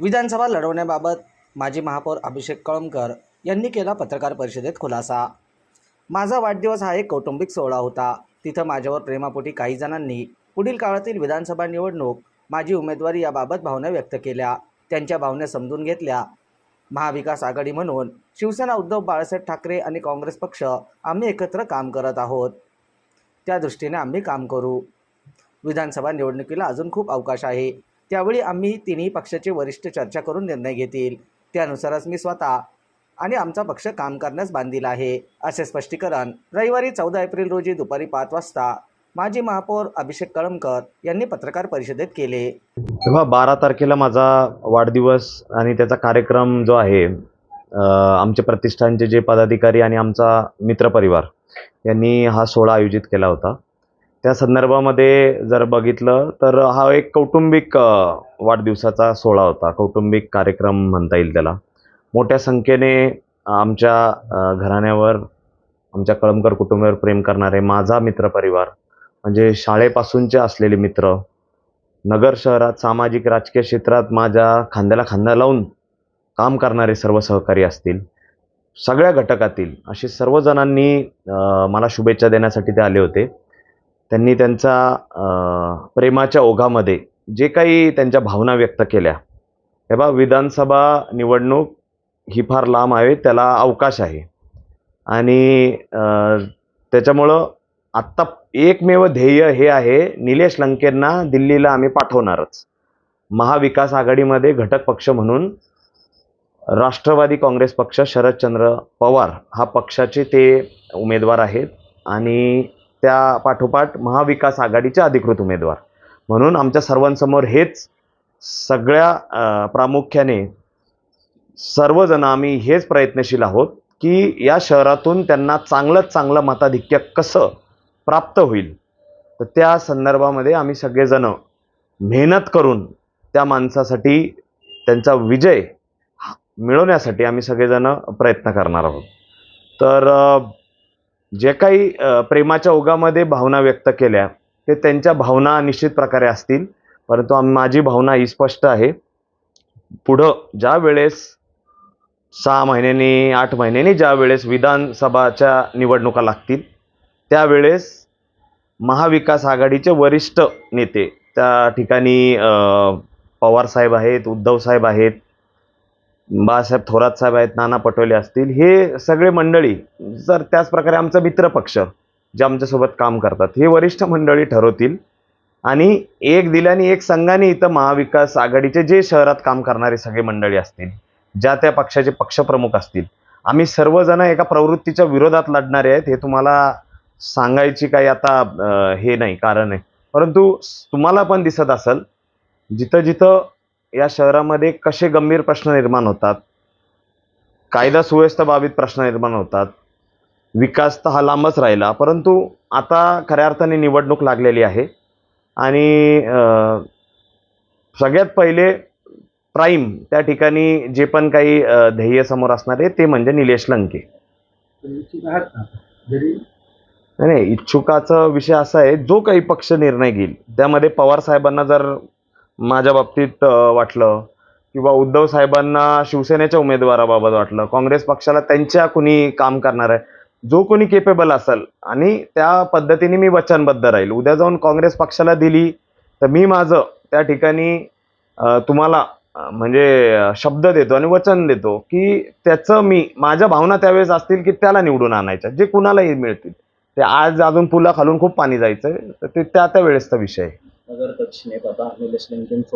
विधानसभा लढवण्याबाबत माजी महापौर अभिषेक कळमकर यांनी केला पत्रकार परिषदेत खुलासा. माझा वाढदिवस हा एक कौटुंबिक सोहळा होता. तिथं माझ्यावर प्रेमापोटी काही जणांनी पुढील काळातील विधानसभा निवडणूक माझी उमेदवारी याबाबत भावना व्यक्त केल्या. त्यांच्या भावना समजून घेतल्या. महाविकास आघाडी म्हणून शिवसेना उद्धव बाळासाहेब ठाकरे आणि काँग्रेस पक्ष आम्ही एकत्र काम करत आहोत. त्या दृष्टीने आम्ही काम करू. विधानसभा निवडणुकीला अजून खूप अवकाश आहे. त्यावेळी आम्ही तिन्ही पक्षाचे वरिष्ठ चर्चा करून निर्णय घेतील. त्यानुसारच मी स्वतः आणि आमचा पक्ष काम करण्यास बांधील आहे असे स्पष्टीकरण रविवारी चौदा एप्रिल रोजी दुपारी पाच वाजता माजी महापौर अभिषेक कळमकर यांनी पत्रकार परिषदेत केले. तेव्हा बारा तारखेला माझा वाढदिवस आणि त्याचा कार्यक्रम जो आहे आमचे प्रतिष्ठानचे जे पदाधिकारी आणि आमचा मित्रपरिवार यांनी हा सोहळा आयोजित केला होता. त्या संदर्भामध्ये जर बघितलं तर हा एक कौटुंबिक वाढदिवसाचा सोहळा होता. कौटुंबिक कार्यक्रम म्हणता येईल त्याला. मोठ्या संख्येने आमच्या घराण्यावर आमच्या कळमकर कुटुंबावर प्रेम करणारे माझा मित्रपरिवार म्हणजे शाळेपासूनचे असलेले मित्र नगर शहरात सामाजिक राजकीय क्षेत्रात माझ्या खांद्याला खांदा लावून काम करणारे सर्व सहकारी असतील सगळ्या घटकातील असे सर्वजणांनी मला शुभेच्छा देण्यासाठी ते आले होते. त्यांनी त्यांचा प्रेमाच्या ओघामध्ये जे काही त्यांच्या भावना व्यक्त केल्या. हे बा विधानसभा निवडणूक ही फार लांब आहे त्याला अवकाश आहे. आणि त्याच्यामुळं आत्ता एकमेव ध्येय हे आहे निलेश लंकेंना दिल्लीला आम्ही पाठवणारच. महाविकास आघाडीमध्ये घटक पक्ष म्हणून राष्ट्रवादी काँग्रेस पक्ष शरदचंद्र पवार हा पक्षाचे ते उमेदवार आहेत. आणि त्या पाठोपाठ महाविकास आघाडीचे अधिकृत उमेदवार. म्हणून आमच्या सर्वांसमोर हेच सगळ्या प्रामुख्याने सर्वजण आम्ही हेच प्रयत्नशील आहोत की या शहरातून त्यांना चांगलंच चांगलं मताधिक्य कसं प्राप्त होईल. तर त्या संदर्भामध्ये आम्ही सगळेजण मेहनत करून त्या माणसासाठी त्यांचा विजय हा मिळवण्यासाठी आम्ही सगळेजण प्रयत्न करणार आहोत. तर जे काही प्रेमाच्या ओघामध्ये भावना व्यक्त केल्या ते त्यांच्या भावना निश्चित प्रकारे असतील. परंतु माझी भावना ही स्पष्ट आहे. पुढं ज्या वेळेस सहा महिन्यांनी आठ महिन्यांनी ज्या वेळेस विधानसभाच्या निवडणुका लागतील त्यावेळेस महाविकास आघाडीचे वरिष्ठ नेते त्या ठिकाणी पवार पवारसाहेब आहेत उद्धवसाहेब आहेत बाळासाहेब थोरात साहेब आहेत नाना पटोले असतील हे सगळे मंडळी जर त्याचप्रकारे आमचा मित्रपक्ष जे आमच्यासोबत काम करतात हे वरिष्ठ मंडळी ठरवतील. आणि एक दिल्याने एक संघाने इथं महाविकास आघाडीचे जे शहरात काम करणारे सगळे मंडळी असतील ज्या त्या पक्षाचे पक्षप्रमुख असतील आम्ही सर्वजण एका प्रवृत्तीच्या विरोधात लढणारे आहेत हे तुम्हाला सांगायची काही आता हे नाही कारण आहे. परंतु तुम्हाला पण दिसत असेल जिथं जिथं या शहरामध्ये कसे गंभीर प्रश्न निर्माण होतात? कायदा सुव्यवस्था बाबीत प्रश्न निर्माण होतात. विकास तर हा लांबच राहिला परंतु आता खऱ्या अर्थाने निवडणूक लागलेली आहे. आणि सगळ्यात पहिले प्राईम त्या ठिकाणी जे पण काही ध्येय समोर असणार आहे ते म्हणजे निलेश लंके. नाही इच्छुकाचा विषय असा आहे जो काही पक्ष निर्णय घेईल त्यामध्ये पवार साहेबांना जर माझ्या बाबतीत वाटलं किंवा उद्धव साहेबांना शिवसेनेच्या उमेदवाराबाबत वाटलं. काँग्रेस पक्षाला त्यांच्या कुणी काम करणार आहे जो कोणी केपेबल असेल आणि त्या पद्धतीने मी वचनबद्ध राहील. उद्या जाऊन काँग्रेस पक्षाला दिली तर मी माझं त्या ठिकाणी तुम्हाला म्हणजे शब्द देतो आणि वचन देतो की त्याचं मी माझ्या भावना त्यावेळेस असतील की त्याला निवडून आणायच्या जे कुणालाही मिळतील. ते आज अजून पुला खालून खूप पाणी जायचं तर ते त्या त्या वेळेसचा विषय आहे. नगर दक्षिणेत आता के लंकेंसोबत